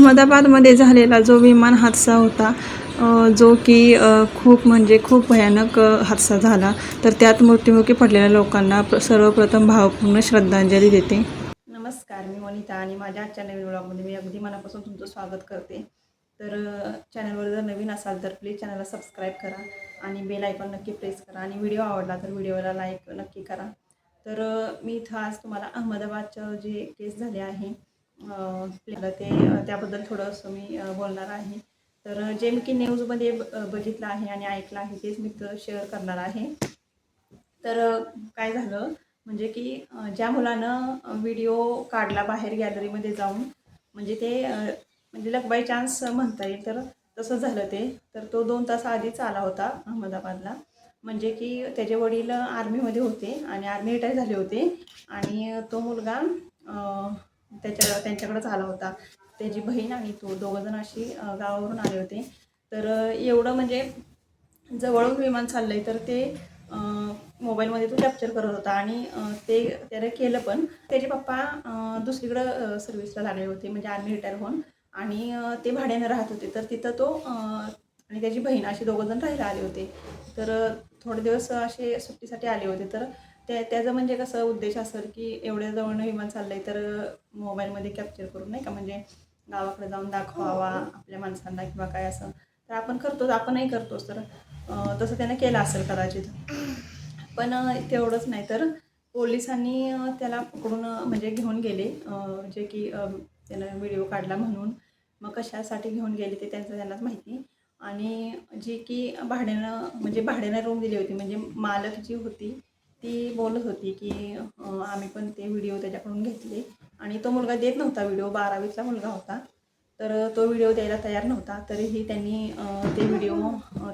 अहमदाबादमध्ये झालेला जो विमान हादसा होता जो की खूप म्हणजे खूप भयानक हादसा झाला. तर त्यात मृत्युमुखी पडलेल्या लोकांना प्र- सर्वप्रथम भावपूर्ण श्रद्धांजली देते. नमस्कार मी वनिता आणि माझ्या आजच्या नवीन ब्लॉगमध्ये मी अगदी मनापासून तुमचं स्वागत करते. तर चॅनलवर जर नवीन असाल तर प्लीज चॅनलला सबस्क्राईब करा आणि बेल आयकॉन नक्की प्रेस करा आणि व्हिडिओ आवडला तर व्हिडिओला लाईक नक्की करा. तर मी इथं आज तुम्हाला अहमदाबादचं जे केस झाले आहे ते त्याबद्दल थोडंसं मी बोलणार आहे. तर जे मी की न्यूजमध्ये ब- बघितलं आहे आणि ऐकलं आहे तेच मी तर शेअर करणार आहे. तर काय झालं म्हणजे की ज्या मुलानं व्हिडिओ काढला बाहेर गॅलरीमध्ये जाऊन म्हणजे ते म्हणजे लक बाय चान्स म्हणता येईल तर तसं झालं ते. तर तो दोन तास आधीच आला होता अहमदाबादला. म्हणजे की त्याचे वडील आर्मीमध्ये होते आणि आर्मी रिटायर झाले होते. आणि तो मुलगा त्याच्या त्यांच्याकडेच आला होता. त्याची बहीण आणि तो दोघंजण अशी गावावरून आले होते. तर एवढं म्हणजे जवळून विमान चाललं आहे तर ते मोबाईलमध्ये तो कॅप्चर करत होता आणि ते त्याने केलं पण. त्याचे पप्पा दुसरीकडं सर्व्हिसला लागले होते म्हणजे आर्मी रिटायर होऊन. आणि ते भाड्यानं राहत होते. तर तिथं तो आणि त्याची बहीण असे दोघंजण राहायला आले होते. तर थोडे दिवस असे सुट्टीसाठी आले होते. तर त्या त्याचं म्हणजे कसं उद्देश असेल की एवढ्या जवळनं विमान चाललंय तर मोबाईलमध्ये कॅप्चर करून नाही का? म्हणजे गावाकडे जाऊन दाखवावा आपल्या माणसांना किंवा काय असं. तर आपण करतोच आपणही करतोच. तर तसं त्याने केलं असेल कदाचित. पण तेवढंच नाही. तर पोलिसांनी त्याला पकडून म्हणजे घेऊन गेले. जे की त्यानं व्हिडिओ काढला म्हणून. मग कशासाठी घेऊन गेले ते त्यांचं त्यांनाच माहिती. आणि जी की भाड्यानं म्हणजे भाड्यानं रूम दिली होती. म्हणजे मालक जी होती ती बोलत होती की आम्ही पण ते व्हिडिओ त्याच्याकडून घेतले. आणि तो मुलगा देत नव्हता व्हिडिओ बारावीचा मुलगा होता. तर तो व्हिडिओ द्यायला तयार नव्हता. तरीही त्यांनी ते व्हिडिओ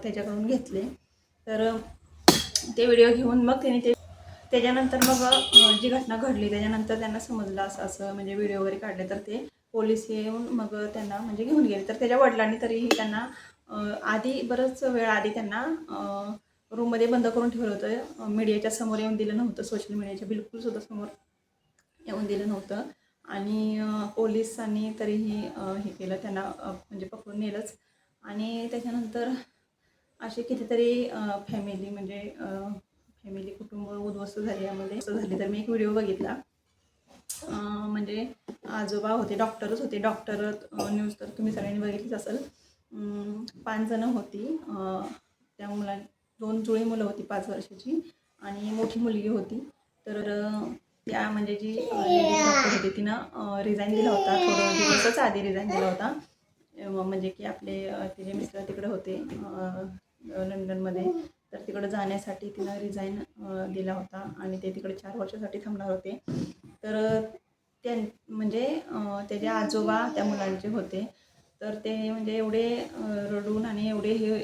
त्याच्याकडून घेतले. तर ते व्हिडिओ घेऊन मग त्यांनी ते त्याच्यानंतर मग जी घटना घडली त्याच्यानंतर त्यांना समजलं असं असं म्हणजे व्हिडिओ वगैरे काढले. तर ते पोलीस येऊन मग त्यांना म्हणजे घेऊन गेले. तर त्याच्या वडिलांनी तरीही त्यांना आधी बरंच वेळ आधी त्यांना रूममध्ये बंद करून ठेवलं होतं. मीडियाच्या समोर येऊन दिलं नव्हतं. सोशल मीडियाच्या बिलकुल सुद्धा समोर येऊन दिलं नव्हतं. आणि पोलिसांनी तरीही हे केलं. त्यांना म्हणजे पकडून नेलंच. आणि त्याच्यानंतर असे कितीतरी फॅमिली म्हणजे फॅमिली कुटुंब उद्ध्वस्त झाली यामध्ये. असं झाले तर मी एक व्हिडिओ बघितला. म्हणजे आजोबा होते डॉक्टरच होते. डॉक्टर न्यूज तर तुम्ही सगळ्यांनी बघितलीच असेल. पाच जणं होती. त्या मुलां दोन जुळी मुलं होती पाच वर्षाची आणि मोठी मुलगी होती. तर त्या म्हणजे जी डॉक्टर होती तिनं रिझाईन दिला होता. थोडं दिवसच आधी रिझाईन दिला होता. म्हणजे की आपले तिचे मिस्टर तिकडे होते लंडनमध्ये तर तिकडे जाण्यासाठी तिनं रिझाईन दिला होता आणि ते तिकडे चार वर्षासाठी थांबणार होते. तर त्या म्हणजे त्याचे आजोबा त्या मुलांचे होते. तर ते म्हणजे एवढे रडून आणि एवढे हे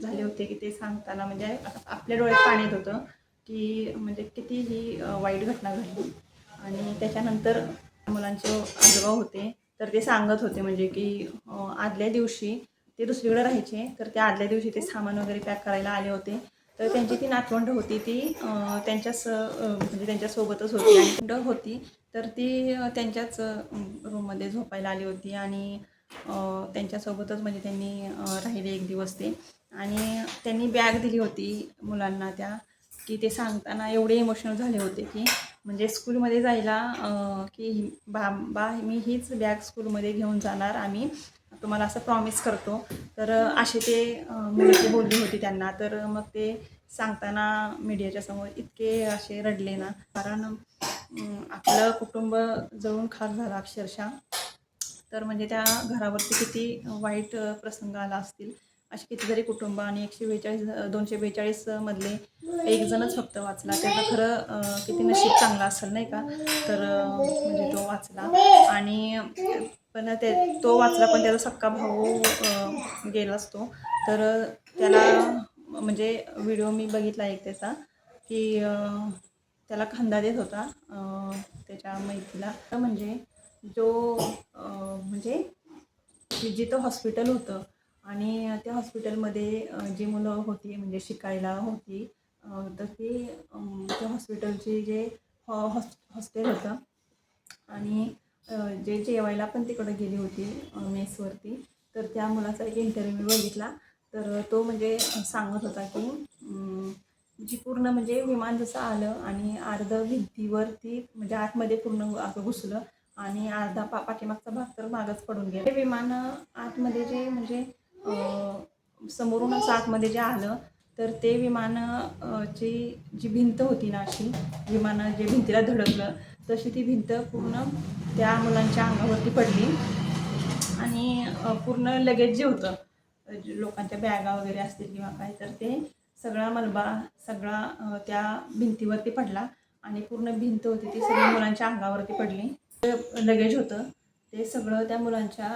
झाले होते की ते सांगताना म्हणजे आपल्या डोळ्यात पाणी येत होतं की म्हणजे किती ही वाईट घटना घडली. आणि त्याच्यानंतर मुलांचे आजोबा होते तर ते सांगत होते म्हणजे की आदल्या दिवशी ते दुसरीकडे राहायचे तर त्या आदल्या दिवशी ते सामान वगैरे पॅक करायला आले होते. तर त्यांची ती नातवंड होती ती त्यांच्या त्यांच्याच म्हणजे त्यांच्यासोबतच होती. आणि होती तर ती त्यांच्याच रूममध्ये झोपायला आली होती. आणि त्यांच्यासोबतच म्हणजे त्यांनी राहिले एक दिवस ते. आणि त्यांनी बॅग दिली होती मुलांना त्या की ते सांगताना एवढे इमोशनल झाले होते की म्हणजे स्कूलमध्ये जायला की बा बा मी हीच बॅग स्कूलमध्ये घेऊन जाणार आम्ही तुम्हाला असं प्रॉमिस करतो. तर असे ते अं, मुलगी बोलली होती त्यांना. तर मग ते सांगताना मीडियाच्या समोर इतके असे रडले ना. कारण आपलं कुटुंब जळून खाक झाला अक्षरशः. तर म्हणजे त्या घरावरती किती वाईट प्रसंग आला असतील. असे कितीतरी कुटुंब आणि एकशे बेचाळीस दोनशे बेचाळीस मधले एक जणच फक्त वाचला. त्याचं खरं किती नशीब चांगलं असेल नाही का? तर म्हणजे तो वाचला. आणि पण ते तो वाचला पण त्याचा सक्का भाऊ गेला असतो. तर त्याला म्हणजे व्हिडिओ मी बघितला एक त्याचा की त्याला खांदा देत होता त्याच्या मैत्रीला. तर म्हणजे जो म्हणजे जिथं हॉस्पिटल होतं आणि त्या हॉस्पिटलमध्ये जी मुलं होती म्हणजे शिकायला होती तर ती त्या हॉस्पिटलचे जे हॉ हॉस् हॉस्टेल होतं आणि जे जेवायला पण तिकडं गेली होती मेसवरती तर त्या मुलाचा एक इंटरव्ह्यू बघितला. तर तो म्हणजे सांगत होता की जी पूर्ण म्हणजे विमान जसं आलं आणि अर्ध भिंतीवरती म्हणजे आतमध्ये पूर्ण असं घुसलं आणि अर्धा पा पाठीमागचा भाग तर मागच पडून गेला. ते विमान आतमध्ये जे म्हणजे समोरूनच समोरून असं आतमध्ये जे आलं तर ते विमान ची जी भिंत होती ना अशी विमान जे भिंतीला धडकलं तशी ती भिंत पूर्ण त्या मुलांच्या अंगावरती पडली. आणि पूर्ण लगेज जे होतं लोकांच्या बॅगा वगैरे असतील किंवा काय तर ते सगळा मलबा सगळा त्या भिंतीवरती पडला. आणि पूर्ण भिंत होती ती सगळी मुलांच्या अंगावरती पडली. लगेज होतं ते सगळं त्या मुलांच्या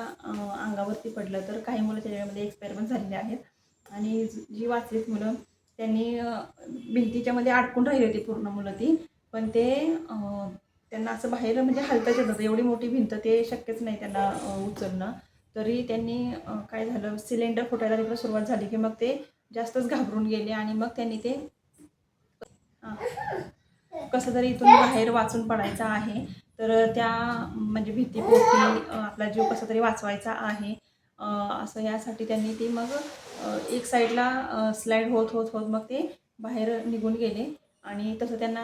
अंगावरती पडलं. तर काही मुलं त्याच्यामध्ये एक्सपायर पण झालेली आहेत. आणि जी वाचलीत मुलं त्यांनी भिंतीच्यामध्ये भिंतीच्या मध्ये अडकून राहिली होती पूर्ण मुलं ती. पण ते त्यांना असं बाहेर म्हणजे हलताच येत होतं एवढी मोठी भिंत ते शक्यच नाही त्यांना उचलणं. तरी त्यांनी काय झालं सिलेंडर फुटायला तिकडे सुरुवात झाली की मग ते जास्तच घाबरून गेले आणि मग त्यांनी ते कसं तरी इथून बाहेर वाचून पडायचं आहे. तर त्या म्हणजे भीतीपोटी आपला जीव कसा तरी वाचवायचा आहे. असं यासाठी त्यांनी ती मग एक साईडला स्लाईड होत होत होत मग ते बाहेर निघून गेले. आणि तसं त्यांना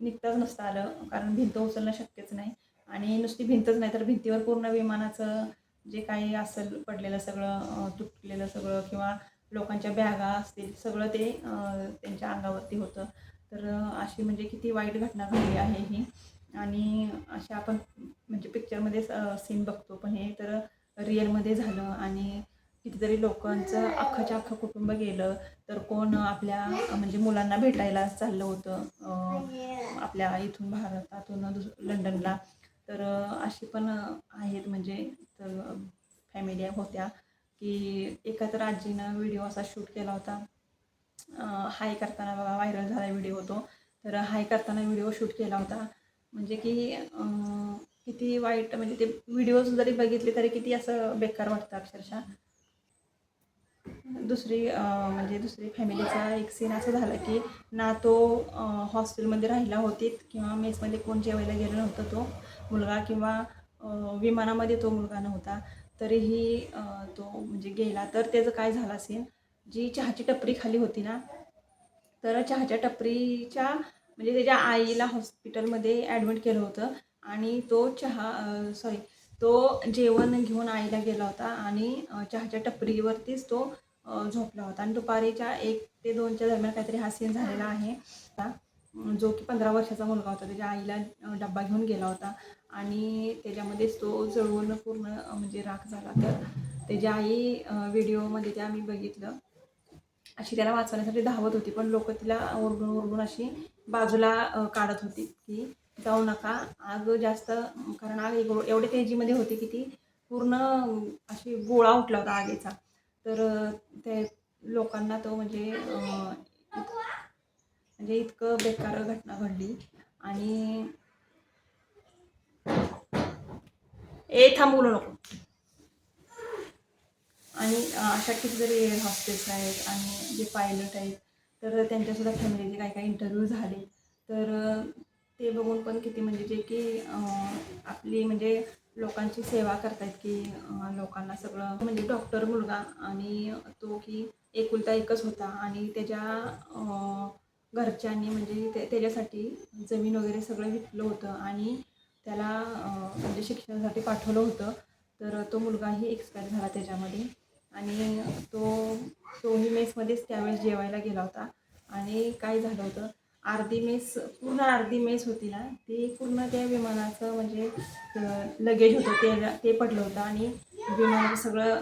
निघताच नसतं आलं कारण भिंत उचलणं शक्यच नाही. आणि नुसती भिंतच नाही तर भिंतीवर पूर्ण विमानाचं जे काही असेल पडलेलं सगळं तुटलेलं सगळं किंवा लोकांच्या बॅगा असतील सगळं ते त्यांच्या अंगावरती होतं. तर अशी म्हणजे किती वाईट घटना घडली आहे ही. आणि अशा आपण म्हणजे पिक्चरमध्ये सीन बघतो. पण हे तर रिअलमध्ये झालं आणि कितीतरी लोकांचं अख्खंच्या अख्खं कुटुंब गेलं तर कोण आपल्या म्हणजे मुलांना भेटायला चाललं होतं आपल्या इथून भारतातून दुस लंडनला. तर अशी पण आहेत म्हणजे तर फॅमिली होत्या की एका तर आजीनं व्हिडिओ असा शूट केला होता. हाय करताना बघा व्हायरल झाला व्हिडिओ तो. तर हाय करताना व्हिडिओ शूट केला होता. म्हणजे की किती वाईट म्हणजे ते व्हिडिओज जरी बघितले तरी किती असं बेकार वाटतं अक्षरशः. दुसरी म्हणजे दुसरी फॅमिलीचा एक सीन असं झाला की ना तो हॉस्टेलमध्ये राहिला होतीत किंवा मेसमध्ये कोण जेवायला गेलं नव्हतं तो मुलगा किंवा विमानामध्ये तो मुलगा नव्हता तरीही तो म्हणजे गेला. तर त्याचं काय झालं असेल जी चहाची टपरी खाली होती ना तर चहाच्या टपरीच्या म्हणजे त्याच्या आईला हॉस्पिटलमध्ये ॲडमिट केलं होतं आणि तो चहा सॉरी तो जेवण घेऊन आईला गेला होता आणि चहाच्या टपरीवरतीच तो झोपला होता. आणि दुपारीच्या एक ते दोनच्या दरम्यान काहीतरी हा सीन झालेला आहे. जो की पंधरा वर्षाचा मुलगा होता त्याच्या आईला डब्बा घेऊन गेला होता आणि त्याच्यामध्येच तो जळून पूर्ण म्हणजे राख झाला. तर त्याची आई व्हिडिओमध्ये ते आम्ही बघितलं. अशी त्याला वाचवण्यासाठी धावत होती पण लोक तिला ओरडून ओरडून अशी बाजूला काढत होती की जाऊ नका आग जास्त कारण आग एवढ्या तेजीमध्ये होती की ती पूर्ण अशी गोळा उठला होता आगीचा. तर ते लोकांना तो म्हणजे म्हणजे इतकं बेकार घटना घडली आणि ए थांबवलं नको. आणि अशा अशा कितीतरी एअर हॉस्टेस आहेत आणि जे पायलट आहेत तर त्यांच्यासुद्धा फॅमिलीचे काही काही इंटरव्ह्यू झाले. तर ते बघून पण किती म्हणजे जे की आपली म्हणजे लोकांची सेवा करतायत की लोकांना सगळं म्हणजे डॉक्टर मुलगा आणि तो की एकुलता एकच होता आणि त्याच्या घरच्यांनी म्हणजे ते त्याच्यासाठी जमीन वगैरे सगळं विकलं होतं आणि त्याला म्हणजे शिक्षणासाठी पाठवलं होतं. तर तो मुलगाही एक्सपायर झाला त्याच्यामध्ये. आणि तो तोही मेसमध्येच त्यावेळेस जेवायला गेला होता. आणि काय झालं होतं अर्धी मेस पूर्ण अर्धी मेस होती ना ती पूर्ण त्या विमानाचं म्हणजे लगेज होतं ते ते पडलं होतं आणि विमानाचं सगळं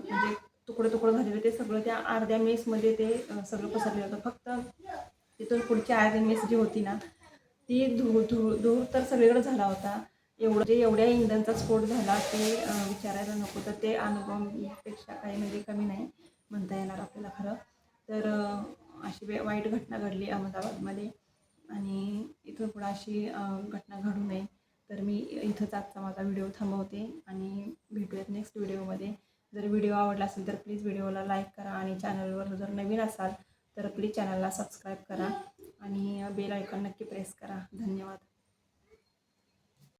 म्हणजे तुकडं तुकडं झालेलं ते सगळं त्या अर्ध्या मेसमध्ये ते सगळं पसरलेलं होतं. फक्त तिथून पुढची अर्धी मेस जी होती ना ती धूळ धूळ धूळ तर सगळीकडे झाला होता. एवढं जे एवढ्या इंधनचा स्फोट झाला ते विचारायला नको. तर ते अनुभवपेक्षा काही म्हणजे कमी नाही म्हणता येणार आपल्याला खरं. तर अशी वे- वाईट घटना घडली अहमदाबादमध्ये आणि इथं पुढं अशी घटना घडू नये. तर मी इथंच आजचा माझा व्हिडिओ थांबवते आणि भेटूयात नेक्स्ट व्हिडिओमध्ये. जर व्हिडिओ आवडला असेल तर प्लीज व्हिडिओला लाईक करा आणि चॅनलवर जर नवीन असाल तर प्लीज चॅनलला सबस्क्राईब करा आणि बेल आयकॉन नक्की प्रेस करा. धन्यवाद.